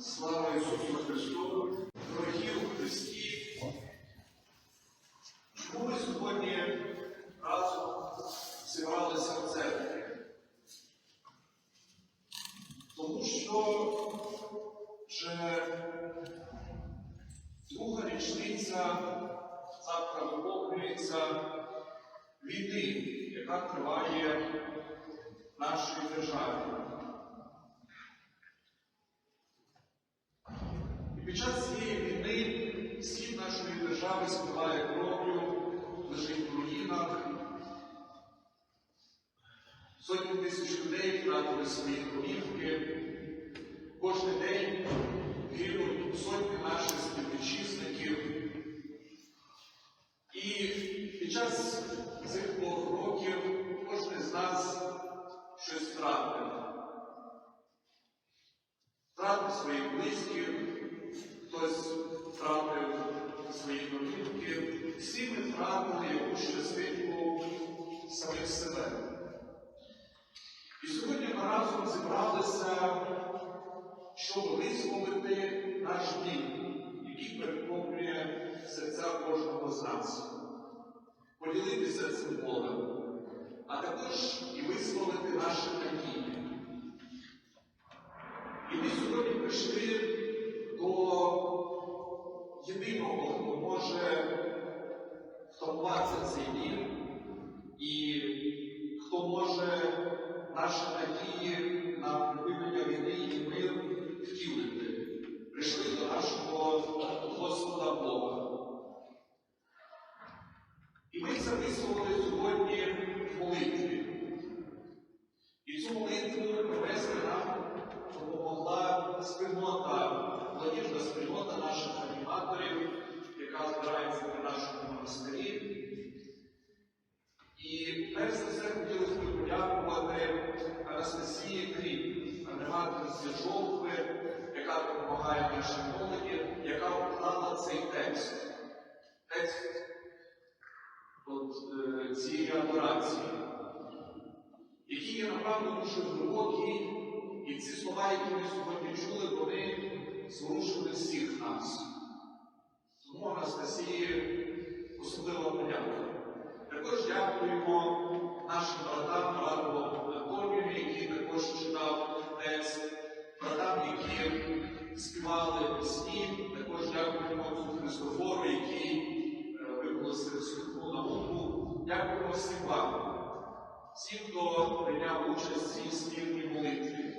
Слава Ісусу Христу! Дорогі у Христі! Чому ми сьогодні разом зібралися в церкві? Тому що вже друга річниця завтра виповнюється війни, яка триває в нашій державі. Під час цієї війни схід нашої держави спливає кров'ю, лежить в руїнах. Сотні тисяч людей втратили свої домівки. Кожен день гинуть сотні наших співвітчизників. І під час цих двох років кожен з нас щось втратив. Втратив своїх близьких, щоб висловити наш біль, який переповнює серця кожного з нас, поділитися цим болем, а також і висловити наші надії. І ми сьогодні прийшли до єдиного, хто може втамувати цей біль і хто може наші надії на припинення війни і мир втілити. Прийшли до нашого Господа Бога. І ми висловили сьогодні в молитві. І цю молитву привести нам допомогла спільнота, молодіжна спільнота наших аніматорів, яка збирається при нашому монастирі. І перш за все хотілося б подякувати Анастасії Кріп, аніматорці Жовтви, яка допомагає нашій молоді, яка обрала цей текст. Текст от, е, цієї операції, який є направду дуже глибокий, і ці слова, які ми сьогодні чули, вони зворушили всіх нас. Тому Анастасії особливо подякую. Також дякуємо нашим братам, слава всім, хто прийняв участь в цій спільній молитві.